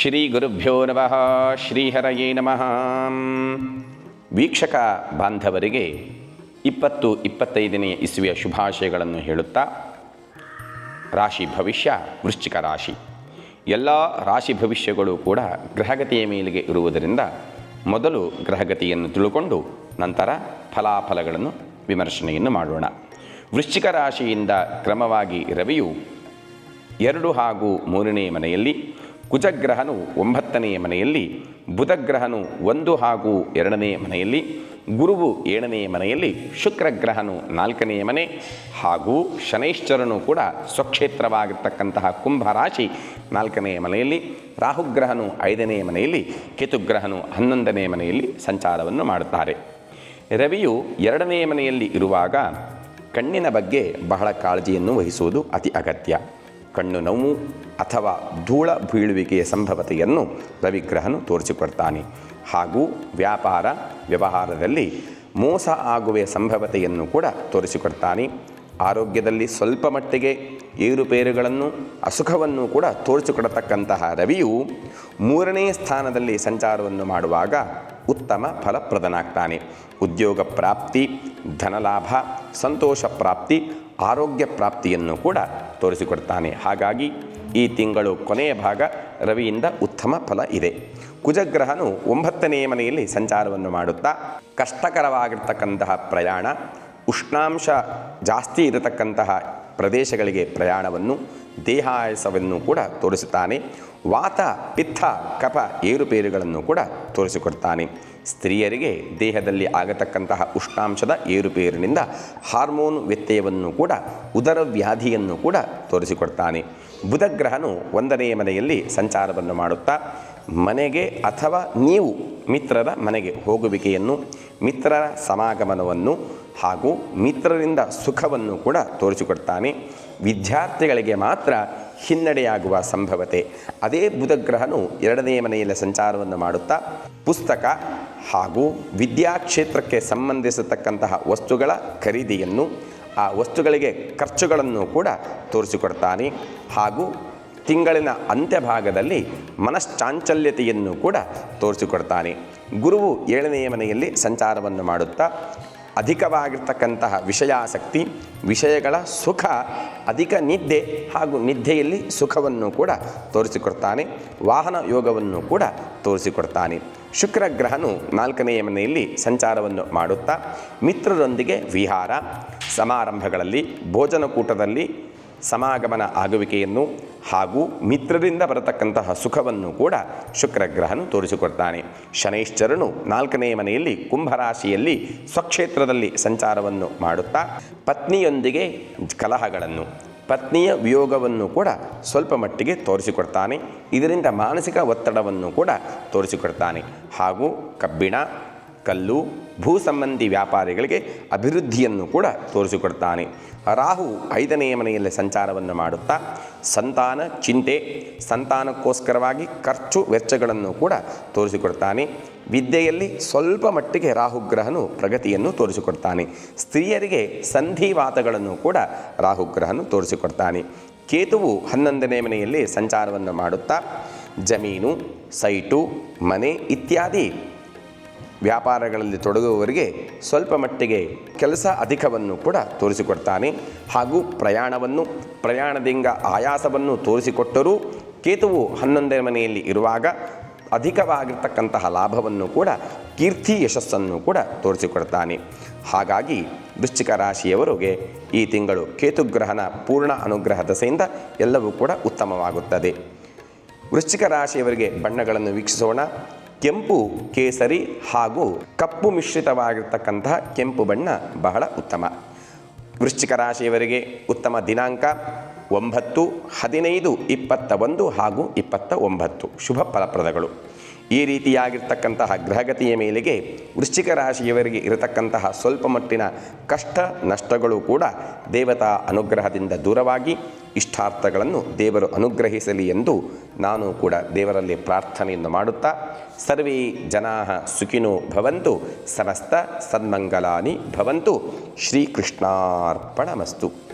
ಶ್ರೀ ಗುರುಭ್ಯೋ ನಮಃ, ಶ್ರೀಹರಯೇ ನಮಃ. ವೀಕ್ಷಕ ಬಾಂಧವರಿಗೆ ಇಪ್ಪತ್ತು ಇಪ್ಪತ್ತೈದನೇ ಇಸುವಿಯ ಶುಭಾಶಯಗಳನ್ನು ಹೇಳುತ್ತಾ, ರಾಶಿ ಭವಿಷ್ಯ, ವೃಶ್ಚಿಕ ರಾಶಿ. ಎಲ್ಲ ರಾಶಿ ಭವಿಷ್ಯಗಳು ಕೂಡ ಗ್ರಹಗತಿಯ ಮೇಲಿಗೆ ಇರುವುದರಿಂದ ಮೊದಲು ಗ್ರಹಗತಿಯನ್ನು ತಿಳುಕೊಂಡು ನಂತರ ಫಲಾಫಲಗಳನ್ನು ವಿಮರ್ಶನೆಯನ್ನು ಮಾಡೋಣ. ವೃಶ್ಚಿಕ ರಾಶಿಯಿಂದ ಕ್ರಮವಾಗಿ ರವಿಯು ಎರಡು ಹಾಗೂ ಮೂರನೇ ಮನೆಯಲ್ಲಿ ಕುಜಗ್ರಹನು ಒಂಬತ್ತನೆಯ ಮನೆಯಲ್ಲಿ, ಬುಧಗ್ರಹನು ಒಂದು ಹಾಗೂ ಎರಡನೆಯ ಮನೆಯಲ್ಲಿ, ಗುರುವು ಏಳನೆಯ ಮನೆಯಲ್ಲಿ, ಶುಕ್ರಗ್ರಹನು ನಾಲ್ಕನೆಯ ಮನೆ ಹಾಗೂ ಶನೈಶ್ಚರನು ಕೂಡ ಸ್ವಕ್ಷೇತ್ರವಾಗಿರ್ತಕ್ಕಂತಹ ಕುಂಭರಾಶಿ ನಾಲ್ಕನೆಯ ಮನೆಯಲ್ಲಿ, ರಾಹುಗ್ರಹನು ಐದನೆಯ ಮನೆಯಲ್ಲಿ, ಕೇತುಗ್ರಹನು ಹನ್ನೊಂದನೆಯ ಮನೆಯಲ್ಲಿ ಸಂಚಾರವನ್ನು ಮಾಡುತ್ತಾರೆ. ರವಿಯು ಎರಡನೆಯ ಮನೆಯಲ್ಲಿ ಇರುವಾಗ ಕಣ್ಣಿನ ಬಗ್ಗೆ ಬಹಳ ಕಾಳಜಿಯನ್ನು ವಹಿಸುವುದು ಅತಿ ಅಗತ್ಯ. ಕಣ್ಣು ನೋವು ಅಥವಾ ಧೂಳ ಬೀಳುವಿಕೆಯ ಸಂಭವತೆಯನ್ನು ರವಿಗ್ರಹನು ತೋರಿಸಿಕೊಡ್ತಾನೆ. ಹಾಗೂ ವ್ಯಾಪಾರ ವ್ಯವಹಾರದಲ್ಲಿ ಮೋಸ ಆಗುವ ಸಂಭವತೆಯನ್ನು ಕೂಡ ತೋರಿಸಿಕೊಡ್ತಾನೆ. ಆರೋಗ್ಯದಲ್ಲಿ ಸ್ವಲ್ಪ ಮಟ್ಟಿಗೆ ಏರುಪೇರುಗಳನ್ನು, ಅಸುಖವನ್ನು ಕೂಡ ತೋರಿಸಿಕೊಡತಕ್ಕಂತಹ ರವಿಯು ಮೂರನೇ ಸ್ಥಾನದಲ್ಲಿ ಸಂಚಾರವನ್ನು ಮಾಡುವಾಗ ಉತ್ತಮ ಫಲಪ್ರದನಾಗ್ತಾನೆ. ಉದ್ಯೋಗ ಪ್ರಾಪ್ತಿ ಧನಲಾಭ, ಸಂತೋಷ ಪ್ರಾಪ್ತಿ, ಆರೋಗ್ಯ ಪ್ರಾಪ್ತಿಯನ್ನು ಕೂಡ ತೋರಿಸಿಕೊಡ್ತಾನೆ. ಹಾಗಾಗಿ ಈ ತಿಂಗಳು ಕೊನೆಯ ಭಾಗ ರವಿಯಿಂದ ಉತ್ತಮ ಫಲ ಇದೆ. ಕುಜಗ್ರಹನು ಒಂಬತ್ತನೆಯ ಮನೆಯಲ್ಲಿ ಸಂಚಾರವನ್ನು ಮಾಡುತ್ತಾ, ಕಷ್ಟಕರವಾಗಿರ್ತಕ್ಕಂತಹ ಪ್ರಯಾಣ, ಉಷ್ಣಾಂಶ ಜಾಸ್ತಿ ಇರತಕ್ಕಂತಹ ಪ್ರದೇಶಗಳಿಗೆ ಪ್ರಯಾಣವನ್ನು ದೇಹಾಯಸವನ್ನು ಕೂಡ ತೋರಿಸುತ್ತಾನೆ. ವಾತ, ಪಿತ್ತ ಕಫ ಏರುಪೇರುಗಳನ್ನು ಕೂಡ ತೋರಿಸಿಕೊಡ್ತಾನೆ. ಸ್ತ್ರೀಯರಿಗೆ ದೇಹದಲ್ಲಿ ಆಗತಕ್ಕಂತಹ ಉಷ್ಣಾಂಶದ ಏರುಪೇರಿನಿಂದ ಹಾರ್ಮೋನ್ ವ್ಯತ್ಯಯವನ್ನು ಕೂಡ, ಉದರ ವ್ಯಾಧಿಯನ್ನು ಕೂಡ ತೋರಿಸಿಕೊಡ್ತಾನೆ. ಬುಧಗ್ರಹನು ಒಂದನೆಯ ಮನೆಯಲ್ಲಿ ಸಂಚಾರವನ್ನು ಮಾಡುತ್ತಾ, ಮನೆಗೆ ಅಥವಾ ನೀವು ಮಿತ್ರರ ಮನೆಗೆ ಹೋಗುವಿಕೆಯನ್ನು, ಮಿತ್ರರ ಸಮಾಗಮನವನ್ನು ಹಾಗೂ ಮಿತ್ರರಿಂದ ಸುಖವನ್ನು ಕೂಡ ತೋರಿಸಿಕೊಡ್ತಾನೆ. ವಿದ್ಯಾರ್ಥಿಗಳಿಗೆ ಮಾತ್ರ ಹಿನ್ನಡೆಯಾಗುವ ಸಂಭವತೆ. ಅದೇ ಬುಧಗ್ರಹನು ಎರಡನೇ ಮನೆಯಲ್ಲಿ ಸಂಚಾರವನ್ನು ಮಾಡುತ್ತಾ, ಪುಸ್ತಕ ಹಾಗೂ ವಿದ್ಯಾಕ್ಷೇತ್ರಕ್ಕೆ ಸಂಬಂಧಿಸತಕ್ಕಂತಹ ವಸ್ತುಗಳ ಖರೀದಿಯನ್ನು, ಆ ವಸ್ತುಗಳಿಗೆ ಖರ್ಚುಗಳನ್ನು ಕೂಡ ತೋರಿಸಿಕೊಡ್ತಾನೆ. ಹಾಗೂ ತಿಂಗಳಿನ ಅಂತ್ಯಭಾಗದಲ್ಲಿ ಮನಶ್ಚಾಂಚಲ್ಯತೆಯನ್ನು ಕೂಡ ತೋರಿಸಿಕೊಡ್ತಾನೆ. ಗುರುವು ಏಳನೆಯ ಮನೆಯಲ್ಲಿ ಸಂಚಾರವನ್ನು ಮಾಡುತ್ತಾ ಅಧಿಕವಾಗಿರ್ತಕ್ಕಂತಹ ವಿಷಯಾಸಕ್ತಿ, ವಿಷಯಗಳ ಸುಖ, ಅಧಿಕ ನಿದ್ದೆ ಹಾಗೂ ನಿದ್ದೆಯಲ್ಲಿ ಸುಖವನ್ನು ಕೂಡ ತೋರಿಸಿಕೊಡ್ತಾನೆ, ವಾಹನ ಯೋಗವನ್ನು ಕೂಡ ತೋರಿಸಿಕೊಡ್ತಾನೆ. ಶುಕ್ರ ಗ್ರಹನು ನಾಲ್ಕನೆಯ ಮನೆಯಲ್ಲಿ ಸಂಚಾರವನ್ನು ಮಾಡುತ್ತಾ, ಮಿತ್ರರೊಂದಿಗೆ ವಿಹಾರ, ಸಮಾರಂಭಗಳಲ್ಲಿ, ಭೋಜನಕೂಟದಲ್ಲಿ ಸಮಾಗಮನ ಆಗುವಿಕೆಯನ್ನು ಹಾಗೂ ಮಿತ್ರರಿಂದ ಬರತಕ್ಕಂತಹ ಸುಖವನ್ನು ಕೂಡ ಶುಕ್ರಗ್ರಹನು ತೋರಿಸಿಕೊಡ್ತಾನೆ. ಶನೈಶ್ಚರನು ನಾಲ್ಕನೇ ಮನೆಯಲ್ಲಿ ಕುಂಭರಾಶಿಯಲ್ಲಿ ಸ್ವಕ್ಷೇತ್ರದಲ್ಲಿ ಸಂಚಾರವನ್ನು ಮಾಡುತ್ತಾ ಪತ್ನಿಯೊಂದಿಗೆ ಕಲಹಗಳನ್ನು, ಪತ್ನಿಯ ವಿಯೋಗವನ್ನು ಕೂಡ ಸ್ವಲ್ಪ ಮಟ್ಟಿಗೆ ತೋರಿಸಿಕೊಡ್ತಾನೆ. ಇದರಿಂದ ಮಾನಸಿಕ ಒತ್ತಡವನ್ನು ಕೂಡ ತೋರಿಸಿಕೊಡ್ತಾನೆ ಹಾಗೂ ಕಬ್ಬಿಣ ಕಲ್ಲು ಭೂ ಸಂಬಂಧಿ ವ್ಯಾಪಾರಿಗಳಿಗೆ ಅಭಿವೃದ್ಧಿಯನ್ನು ಕೂಡ ತೋರಿಸಿಕೊಡ್ತಾನೆ. ರಾಹು ಐದನೆಯ ಮನೆಯಲ್ಲಿ ಸಂಚಾರವನ್ನು ಮಾಡುತ್ತಾ, ಸಂತಾನ, ಚಿಂತೆ, ಸಂತಾನಕ್ಕೋಸ್ಕರವಾಗಿ ಖರ್ಚು, ವೆಚ್ಚಗಳನ್ನು ಕೂಡ ತೋರಿಸಿಕೊಡ್ತಾನೆ. ವಿದ್ಯೆಯಲ್ಲಿ ಸ್ವಲ್ಪ ಮಟ್ಟಿಗೆ ರಾಹುಗ್ರಹನು ಪ್ರಗತಿಯನ್ನು ತೋರಿಸಿಕೊಡ್ತಾನೆ. ಸ್ತ್ರೀಯರಿಗೆ ಸಂಧಿವಾತಗಳನ್ನು ಕೂಡ ರಾಹುಗ್ರಹನು ತೋರಿಸಿಕೊಡ್ತಾನೆ. ಕೇತುವು ಹನ್ನೊಂದನೇ ಮನೆಯಲ್ಲಿ ಸಂಚಾರವನ್ನು ಮಾಡುತ್ತಾ, ಜಮೀನು, ಸೈಟು, ಮನೆ ಇತ್ಯಾದಿ ವ್ಯಾಪಾರಗಳಲ್ಲಿ ತೊಡಗುವವರಿಗೆ ಸ್ವಲ್ಪ ಮಟ್ಟಿಗೆ ಕೆಲಸ ಅಧಿಕವನ್ನು ಕೂಡ ತೋರಿಸಿಕೊಡ್ತಾನೆ. ಹಾಗೂ ಪ್ರಯಾಣವನ್ನು, ಪ್ರಯಾಣದಿಂದ ಆಯಾಸವನ್ನು ತೋರಿಸಿಕೊಟ್ಟರೂ ಕೇತುವು ಹನ್ನೊಂದನೇ ಮನೆಯಲ್ಲಿ ಇರುವಾಗ ಅಧಿಕವಾಗಿರ್ತಕ್ಕಂತಹ ಲಾಭವನ್ನು ಕೂಡ, ಕೀರ್ತಿ ಯಶಸ್ಸನ್ನು ಕೂಡ ತೋರಿಸಿಕೊಡ್ತಾನೆ. ಹಾಗಾಗಿ ವೃಶ್ಚಿಕ ರಾಶಿಯವರಿಗೆ ಈ ತಿಂಗಳು ಕೇತುಗ್ರಹನ ಪೂರ್ಣ ಅನುಗ್ರಹ ದಸೆಯಿಂದ ಎಲ್ಲವೂ ಕೂಡ ಉತ್ತಮವಾಗುತ್ತದೆ. ವೃಶ್ಚಿಕ ರಾಶಿಯವರಿಗೆ ಬಣ್ಣಗಳನ್ನು ವೀಕ್ಷಿಸೋಣ. ಕೆಂಪು, ಕೇಸರಿ ಹಾಗೂ ಕಪ್ಪು ಮಿಶ್ರಿತವಾಗಿರ್ತಕ್ಕಂತಹ ಕೆಂಪು ಬಣ್ಣ ಬಹಳ ಉತ್ತಮ. ವೃಶ್ಚಿಕ ರಾಶಿಯವರಿಗೆ ಉತ್ತಮ ದಿನಾಂಕ ಒಂಬತ್ತು, ಹದಿನೈದು ಇಪ್ಪತ್ತ ಒಂದು ಹಾಗೂ ಇಪ್ಪತ್ತ ಒಂಬತ್ತು ಶುಭ ಫಲಪ್ರದಗಳು. ಈ ರೀತಿಯಾಗಿರ್ತಕ್ಕಂತಹ ಗ್ರಹಗತಿಯ ಮೇಲೆಗೆ ವೃಶ್ಚಿಕ ರಾಶಿಯವರಿಗೆ ಇರತಕ್ಕಂತಹ ಸ್ವಲ್ಪ ಮಟ್ಟಿನ ಕಷ್ಟ ನಷ್ಟಗಳು ಕೂಡ ದೇವತಾ ಅನುಗ್ರಹದಿಂದ ದೂರವಾಗಿ ಇಷ್ಟಾರ್ಥಗಳನ್ನು ದೇವರು ಅನುಗ್ರಹಿಸಲಿ ಎಂದು ನಾನು ಕೂಡ ದೇವರಲ್ಲಿ ಪ್ರಾರ್ಥನೆಯನ್ನು ಮಾಡುತ್ತಾ, ಸರ್ವೇ ಜನಾ ಸುಖಿನೋ ಭವಂತು, ಸಮಸ್ತ ಸನ್ಮಂಗಲಾನಿ ಭವಂತು, ಶ್ರೀಕೃಷ್ಣಾರ್ಪಣಮಸ್ತು.